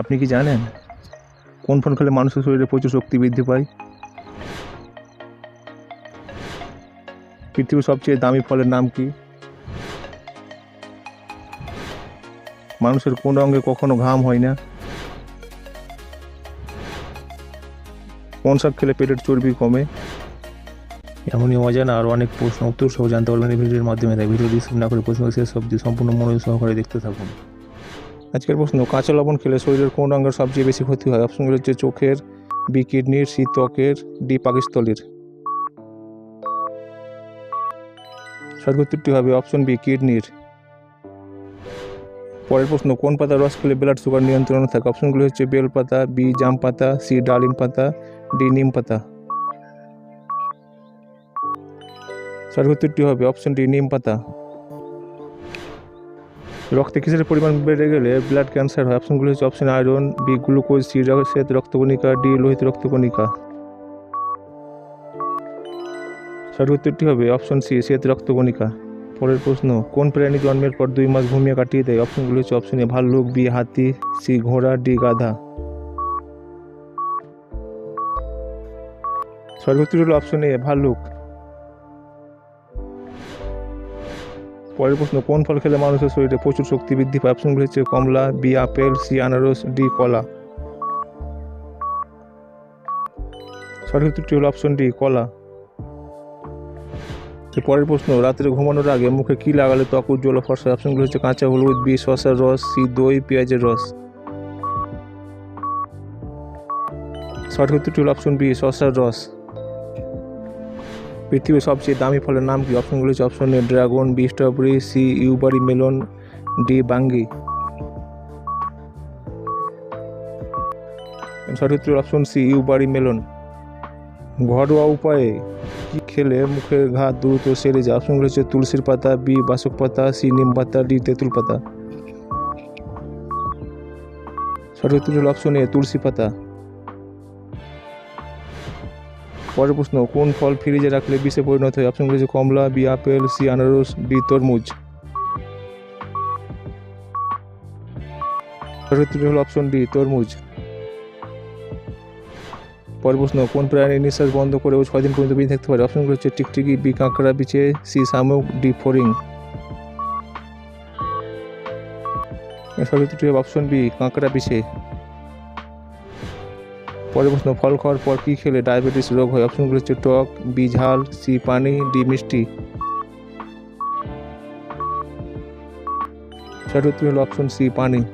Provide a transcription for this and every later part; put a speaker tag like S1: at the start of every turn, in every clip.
S1: আপনি কি জানেন? কোন ফল খেলে মানুষের শরীরে প্রচুর শক্তি বৃদ্ধি পায়? পৃথিবীর সবচেয়ে দামি ফলের নাম কি? মানুষের কোন অঙ্গে কখনো ঘাম হয় না? কোন শাক খেলে পেটের চর্বি কমে? এমনই অজানা আর অনেক প্রশ্ন উত্তর সহ জানতে পারবেন এই ভিডিওর মাধ্যমে। তাই ভিডিও ডিসক্রিপ না করে প্রশ্ন শেষ অবধি সম্পূর্ণ মনোযোগ সহকারে দেখতে থাকুন। আজকের প্রশ্ন, কাঁচা লবণ খেলে শরীরের কোন অঙ্গের সবচেয়ে বেশি ক্ষতি হয়? অপশনগুলো হচ্ছে চোখের, বি কিডনির সি ত্বকের ডি পাকিস্তলির সঠিক হবে অপশন বি কিডনির পরের প্রশ্ন, কোন পাতার রস খেলে ব্লাড সুগার নিয়ন্ত্রণে থাকে? অপশনগুলো হচ্ছে বেল পাতা বি জাম পাতা সি ডালিম পাতা ডি নিম পাতা। সঠিক হবে অপশন ডি নিম পাতা। রক্তে কিসের পরিমাণ বেড়ে গেলে ব্লাড ক্যান্সার হয়? অপশনগুলো হচ্ছে option iron B glucose C শ্বেত রক্তকণিকা ডি লোহিত রক্তকণিকা। সঠিক উত্তরটি হবে অপশন সি শ্বেত রক্তকণিকা। পরের প্রশ্ন, কোন প্রাণী জন্মের পর দুই মাস ঘুমিয়ে কাটিয়ে দেয়? অপশনগুলো হচ্ছে অপশন এ ভাল্লুক বি হাতি সি ঘোড়া ডি গাধা। সঠিক উত্তর হলো অপশন এ ভাল্লুক। পরের প্রশ্ন, কোন ফল খেলে মানুষের শরীরে প্রচুর শক্তি বৃদ্ধি পায়? অপশনগুলো হচ্ছে কমলা, বি আপেল, সি আনারস, ডি কলা। সঠিক উত্তরটি হলো অপশন ডি, কলা। পরের প্রশ্ন, রাত্রে ঘুমানোর আগে মুখে কি লাগালে ত্বক উজ্জ্বল ফর্সা? অপশনগুলো হচ্ছে কাঁচা হলুদ, বি শসার রস, সি দই, পেঁয়াজের রস। সঠিক উত্তরটি হলো অপশন বি, শসার রস। পৃথিবীর সবচেয়ে দামি ফলের নাম কি? অপশনগুলো হচ্ছে option A, dragon, B, strawberry, C, Yubari, melon, D, বাঙ্গি। সঠিক উত্তর অপশন সি, ইউবারি, মেলন। ঘরোয়া উপায়ে কি খেলে মুখের ঘা দ্রুত সেরে যায়? অপশনগুলো হচ্ছে তুলসীর পাতা, বি, বাসক পাতা, সি, নিম পাতা, ডি, তেঁতুল পাতা। সঠিক উত্তর অপশন এ, তুলসী পাতা। পরের প্রশ্ন, কোন ফল ফ্রিজে রাখলে বিষে পরিণত হয়? অপশনগুলো হচ্ছে কমলা, বি আপেল, সি আনারস, ডি তরমুজ। সঠিক হলো অপশন ডি, তরমুজ। পরের প্রশ্ন, কোন প্রাণী নিঃশ্বাস বন্ধ করেও ছয় দিন পর্যন্ত বেঁচে থাকতে পারে? অপশনগুলো হচ্ছে টিকটিকি, বি কাঁকড়া বিছে সি শামুক, ডি ফোরিং। সঠিক অপশন বি কাঁকড়া বিছে পরের প্রশ্ন, ফল খাওয়ার পর কী খেলে ডায়াবেটিস রোগ হয়? অপশনগুলো হচ্ছে টক বি ঝাল সি, পানি ডি মিষ্টি। সঠিক হলো অপশন সি, পানি।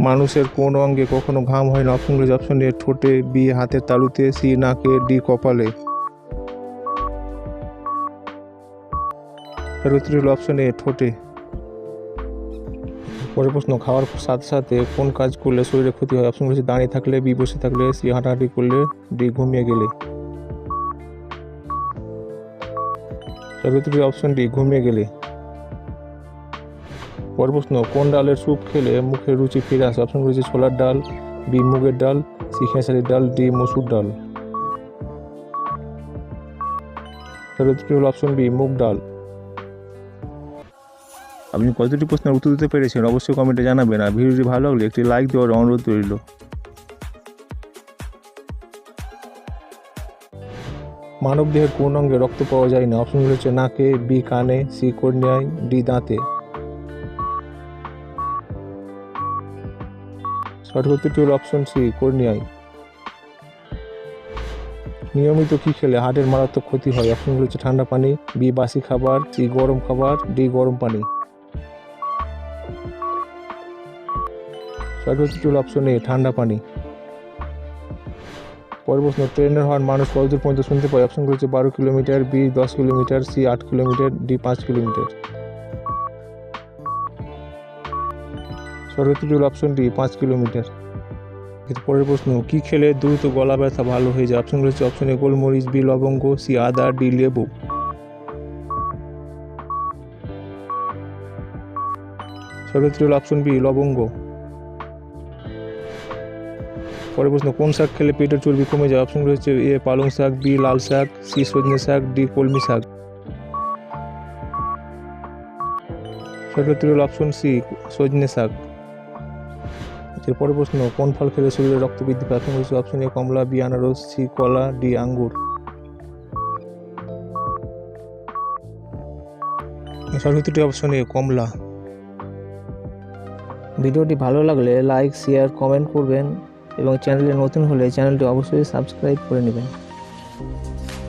S1: মানুষের কোন অঙ্গে কখনো ঘাম হয় না? অপশনগুলো অপশন এ, ঠোঁটে, বি, হাতের তালুতে, সি, নাকে, ডি, কপালে। সঠিক হলো অপশন এ, ঠোঁটে। পরের প্রশ্ন, খাওয়ার সাথে সাথে কোন কাজ করলে শরীরে ক্ষতি হয়? অপশন হচ্ছে দাঁড়িয়ে থাকলে, বি বসে থাকলে, সি হাঁটাহাঁটি করলে, ডি ঘুমিয়ে গেলে। অপশন ডি, ঘুমিয়ে গেলে। পরের প্রশ্ন, কোন ডালের স্যুপ খেলে মুখে রুচি ফিরে আসে? অপশন হচ্ছে ছোলার ডাল, বি মুগের ডাল, সি খেসারির ডাল, ডি মসুর ডাল। সর্বত্র হল অপশন বি, মুগ ডাল। আপনি কতটি প্রশ্নের উত্তর দিতে পেরেছেন, অবশ্যই কমেন্টে জানাবেন। আর ভিডিওটি ভালো লাগলে একটি লাইক দেওয়ার অনুরোধ রইল। মানব দেহের কোন অঙ্গে রক্ত পাওয়া যায় না। অপশনগুলো হচ্ছে নাকে, বি কানে, সি কর্নিয়ায়, ডি দাঁতে। সঠিক উত্তরটি হল অপশন সি কর্নিয়ায়। নিয়মিত কি খেলে হার্টের মারাত্মক ক্ষতি হয়? অপশনগুলো হচ্ছে ঠান্ডা পানি, বি বাসি খাবার, সি গরম খাবার, ডি গরম পানি। উত্তরটি হল অপশন ঠান্ডা পানি। পরের প্রশ্ন, ট্রেনের হর্ন মানুষ কতদূর পর্যন্ত শুনতে পায়? অপশন হচ্ছে বারো কিলোমিটার, বি দশ কিলোমিটার, সি আট কিলোমিটার, ডি পাঁচ কিলোমিটার। সঠিক উত্তরটি হল অপশন ডি পাঁচ কিলোমিটার। পরের প্রশ্ন, কি খেলে দ্রুত গলা ব্যথা ভালো হয়ে যায়? অপশন হচ্ছে অপশন এ গোলমরিচ, বি লবঙ্গ, সি আদা, ডি লেবু। সঠিক উত্তরটি অপশন বি লবঙ্গ। পরের প্রশ্ন, কোন শাক খেলে পেটের চর্বি কমে যায়? অপশনগুলো হচ্ছে এ, পালং শাক, বি, লাল শাক, সি, সজনে শাক, ডি, কলমি শাক। সঠিক অপশন সি, সজনে শাক। এরপরে প্রশ্ন, কোন ফল খেলে শরীরে রক্ত বৃদ্ধি? পায় অপশন এ কমলা, বি, আনারস, সি, কলা, ডি, আঙ্গুর। উত্তরটি অপশন এ কমলা।
S2: ভিডিওটি ভালো লাগলে লাইক শেয়ার কমেন্ট করবেন। এবং চ্যানেলে নতুন হলে চ্যানেলটি অবশ্যই সাবস্ক্রাইব করে নেবেন।